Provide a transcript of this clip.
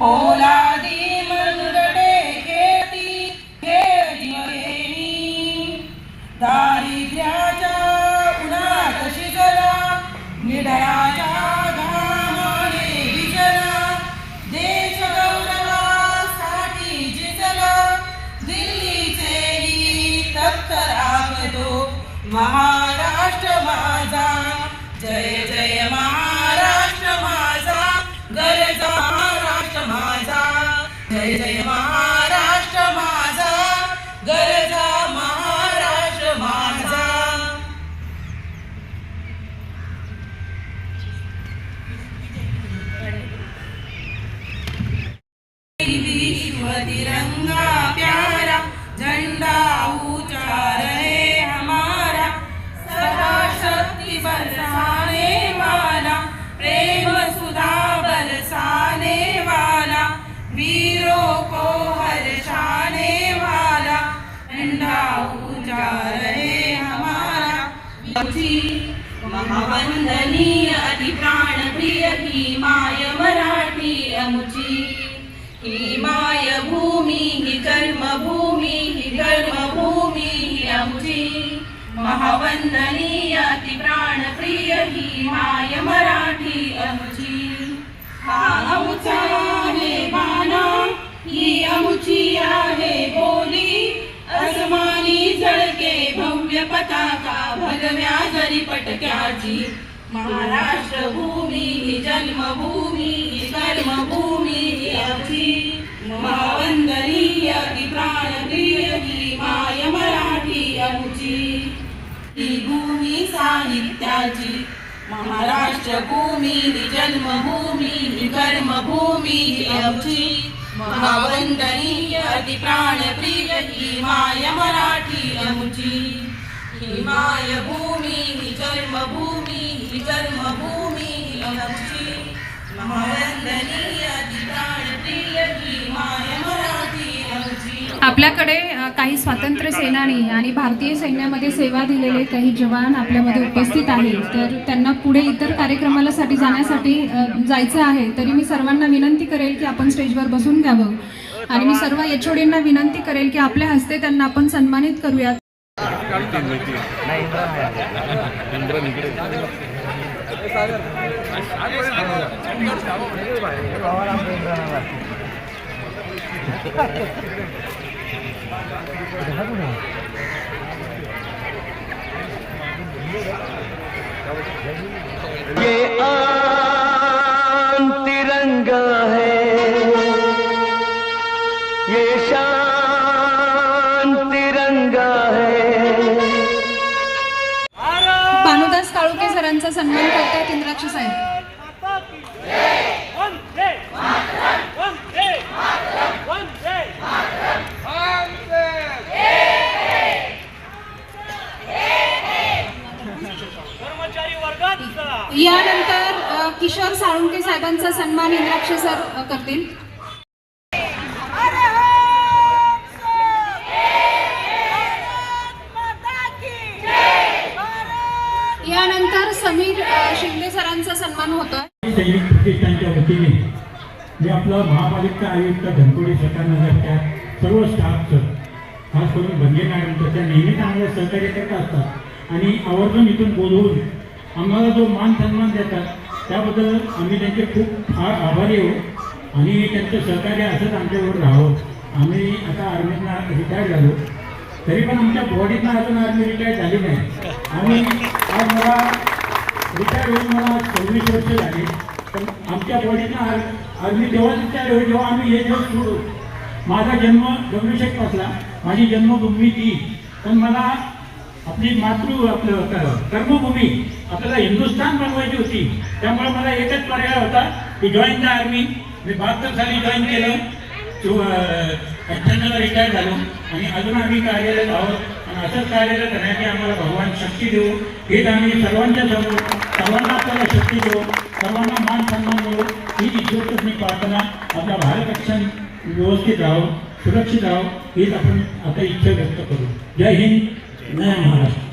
ओलादी मनगडे खेळती खेळ जीवनी दारिद्र्याच्या उन्हात शिजला निडराच्या घामाने भिजला. देश गौरवासाठी जिजला दिल्लीचे ही तप्त राबतो महाराष्ट्र माझा जय जय महाराष्ट्र जय जय महाराष्ट्र माझा गरजा महाराष्ट्र माझा. विश्व तिरंगा महावंदनीय अति प्राण प्रिय ही माय मराठी अमुची। ही माय भूमी ही कर्म भूमी ही कर्म भूमी ही अमुची। महावंदनीय अति प्राण प्रिय ही माय मराठी अमुची। हा अमुचा आहे बाना ही अमुची आहे पताका भगव्या जरी पटक्याची. महाराष्ट्र भूमी ही जन्मभूमी ही कर्मभूमी ही आमची महावंदनीय ती प्राणप्रिय ही माय मराठी आमची. ही भूमी साहित्याची. महाराष्ट्र भूमी ही जन्मभूमी ही कर्मभूमी ही आमची महावंदनीय अति प्राणप्रिय ही माय मराठी आमची. हिमाय भूमी ही जन्मभूमी ही जन्मभूमी ही आमची महावंदनीय प्राणप्रिय मराठी आमची आपल्याकडे अ, काही स्वातंत्र्य सेनानी आणि भारतीय सैन्यामध्ये सेवा दिलेले काही जवान आपल्यामध्ये उपस्थित आहेत. तर त्यांना पुढे इतर कार्यक्रमाला साठी जाण्यासाठी अ, जायचं आहे. तरी मी सर्वांना विनंती करेल की आपण स्टेजवर बसून घ्यावं. आणि मी सर्व एचओडींना विनंती करेल की आपल्या हस्ते त्यांना आपण सन्मानित करूयात. ನಿಂತೀನಿ ನಿಂತೀನಿ ಇಂದ್ರನ್ ಇದ್ರೆ ये आ काळुके सन्मान करतायत इंद्राक्ष साहेब. यानंतर किशोर साळुंके साहेबांचा सन्मान इंद्राक्ष सर करतील. यानंतर समीर शिंदे सरांचा सन्मान होतोय. सैनिक प्रतिष्ठानच्या वतीने मी आपलं महापालिका आयुक्त धनकोडी सरकारनगरच्या सर्व स्टाफचं खास करून भंगे मॅडमचं त्या नेहमी आम्हाला सहकार्य करत असतात. आणि आवर्जून इथून बोलवून आम्हाला जो मान सन्मान देतात त्याबद्दल आम्ही त्यांचे खूप फार आभारी आहोत. आणि त्यांचं सहकार्य असंच आमच्यावर राहावं. आम्ही आता आर्मीतनं रिटायर झालो. तरी पण आमच्या बॉडीतनं अजून आर्मी रिटायर झाली नाही. आणि आज मला रिटायर होऊन मला सव्वीस वर्ष झाले. पण आमच्या बॉडीनं आर आर्मी तेव्हाच रिटायर होईल जेव्हा आम्ही हे जग सोडू माझा जन्म दगडूशेठ पासला. माझी जन्मभूमी ती. पण मला आपली मातृ आपलं कर्मभूमी आपल्याला हिंदुस्थान बनवायची होती. त्यामुळे मला एकच पर्याय होता की जॉईन द आर्मी मी बहात्तर साली जॉईन केलं. अठ्ठ्याण्णवला रिटायर झालो. आणि अजून आम्ही कार्यरत आहोत. आणि असंच कार्यरत राहण्याची आम्हाला भगवान शक्ती देऊ. हेच आम्ही सर्वांच्या समोर सर्वांना आपल्याला शक्ती देऊ सर्वांना मान सन्मान देऊ. ही ईश्वरच मी प्रार्थना आपला भारत रक्षण व्यवस्थित राहावं सुरक्षित राहावं हीच आपण आता इच्छा व्यक्त करू. जय हिंद जय महाराष्ट्र.